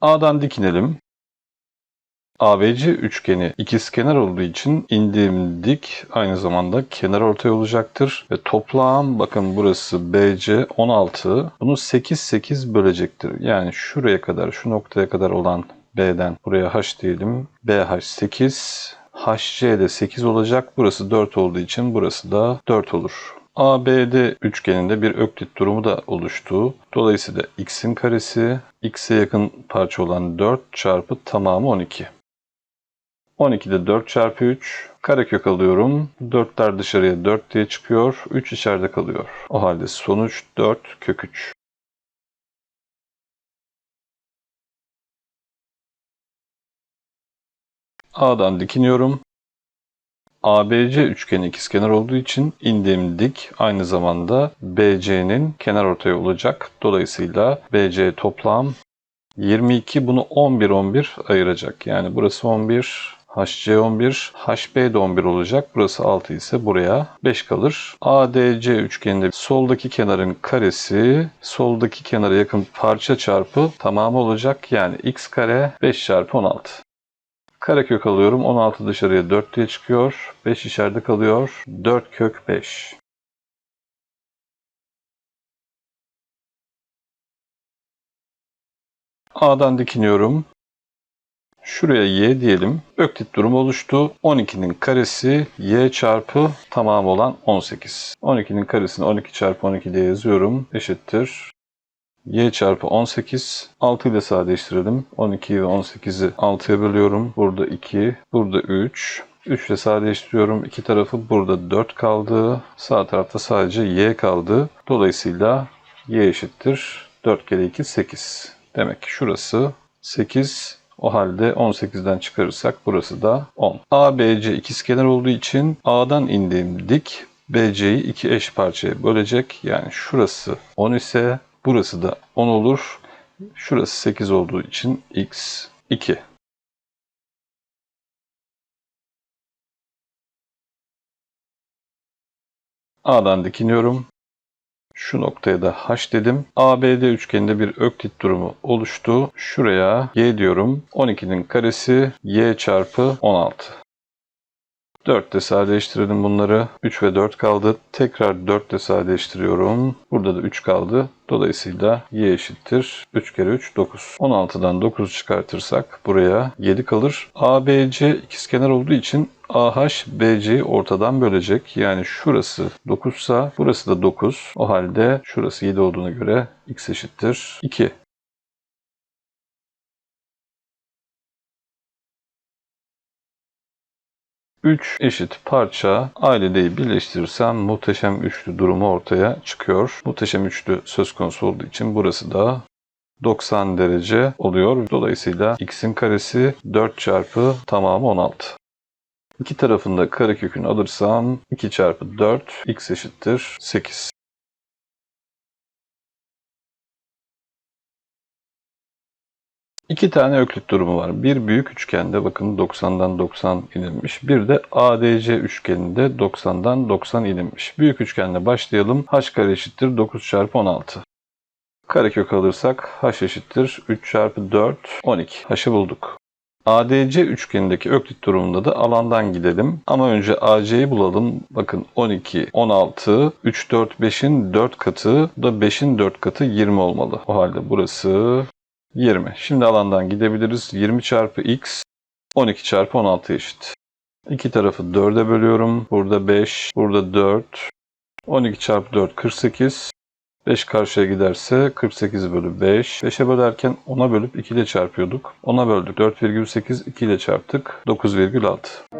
A'dan dikinelim. ABC üçgeni ikizkenar olduğu için indiğim dik aynı zamanda kenar ortay olacaktır. Ve toplam bakın burası BC 16. Bunu 8 8 bölecektir. Yani şuraya kadar şu noktaya kadar olan B'den buraya H diyelim. BH 8. HC de 8 olacak. Burası 4 olduğu için burası da 4 olur. ABD üçgeninde bir öklit durumu da oluştu. Dolayısıyla x'in karesi x'e yakın parça olan 4 çarpı tamamı 12. 12'de 4 çarpı 3. Karekök alıyorum. 4'ler dışarıya 4 diye çıkıyor. 3 içeride kalıyor. O halde sonuç 4 kök 3. A'dan dikiniyorum. ABC üçgeni ikizkenar olduğu için indiğim dik aynı zamanda BC'nin kenar ortay olacak. Dolayısıyla BC toplam 22 bunu 11 11 ayıracak. Yani burası 11, HC 11, HB de 11 olacak. Burası 6 ise buraya 5 kalır. ADC üçgeninde soldaki kenarın karesi soldaki kenara yakın parça çarpı tamamı olacak. Yani x kare 5 çarpı 16. Karekök alıyorum. 16 dışarıya 4 diye çıkıyor. 5 içeride kalıyor. 4 kök 5. A'dan dikiniyorum. Şuraya y diyelim. Öklit durumu oluştu. 12'nin karesi y çarpı tamamı olan 18. 12'nin karesini 12 çarpı 12 diye yazıyorum. Eşittir. Y çarpı 18. 6 ile sadeleştirelim. 12'yi ve 18'i 6'ya bölüyorum. Burada 2, burada 3. 3 ile sadeleştiriyorum. İki tarafı burada 4 kaldı. Sağ tarafta sadece y kaldı. Dolayısıyla y eşittir. 4 kere 2 8. Demek ki şurası 8. O halde 18'den çıkarırsak burası da 10. ABC ikizkenar olduğu için A'dan indiğim dik BC'yi iki eş parçaya bölecek. Yani şurası 10 ise burası da 10 olur. Şurası 8 olduğu için x 2. A'dan dikiniyorum. Şu noktaya da H dedim. ABD üçgeninde bir öklit durumu oluştu. Şuraya Y diyorum. 12'nin karesi Y çarpı 16. 4 de sadeleştirelim bunları. 3 ve 4 kaldı. Tekrar 4 de sadeleştiriyorum. Burada da 3 kaldı. Dolayısıyla y eşittir. 3 kere 3 9. 16'dan 9 çıkartırsak buraya 7 kalır. ABC ikizkenar olduğu için AH BC'yi ortadan bölecek. Yani şurası 9 ise burası da 9. O halde şurası 7 olduğuna göre x eşittir 2. 3 eşit parça ailedeyi birleştirirsem muhteşem üçlü durumu ortaya çıkıyor. Muhteşem üçlü söz konusu olduğu için burası da 90 derece oluyor. Dolayısıyla x'in karesi 4 çarpı tamamı 16. İki tarafında karekökünü alırsam 2 çarpı 4 x eşittir 8. İki tane öklit durumu var. Bir büyük üçgende bakın 90'dan 90 inilmiş. Bir de ADC üçgeninde 90'dan 90 inilmiş. Büyük üçgenle başlayalım. H kare eşittir 9 çarpı 16. Karekök alırsak H eşittir 3 çarpı 4 12. H'ı bulduk. ADC üçgenindeki öklit durumunda da alandan gidelim. Ama önce AC'yi bulalım. Bakın 12, 16, 3, 4, 5'in 4 katı. Da 5'in 4 katı 20 olmalı. O halde burası 20. Şimdi alandan gidebiliriz. 20 çarpı x 12 çarpı 16 eşit. İki tarafı 4'e bölüyorum. Burada 5, burada 4. 12 çarpı 4 48. 5 karşıya giderse 48 bölü 5. 5'e bölerken 10'a bölüp 2 ile çarpıyorduk. 10'a böldük. 4,8 2 ile çarptık. 9,6.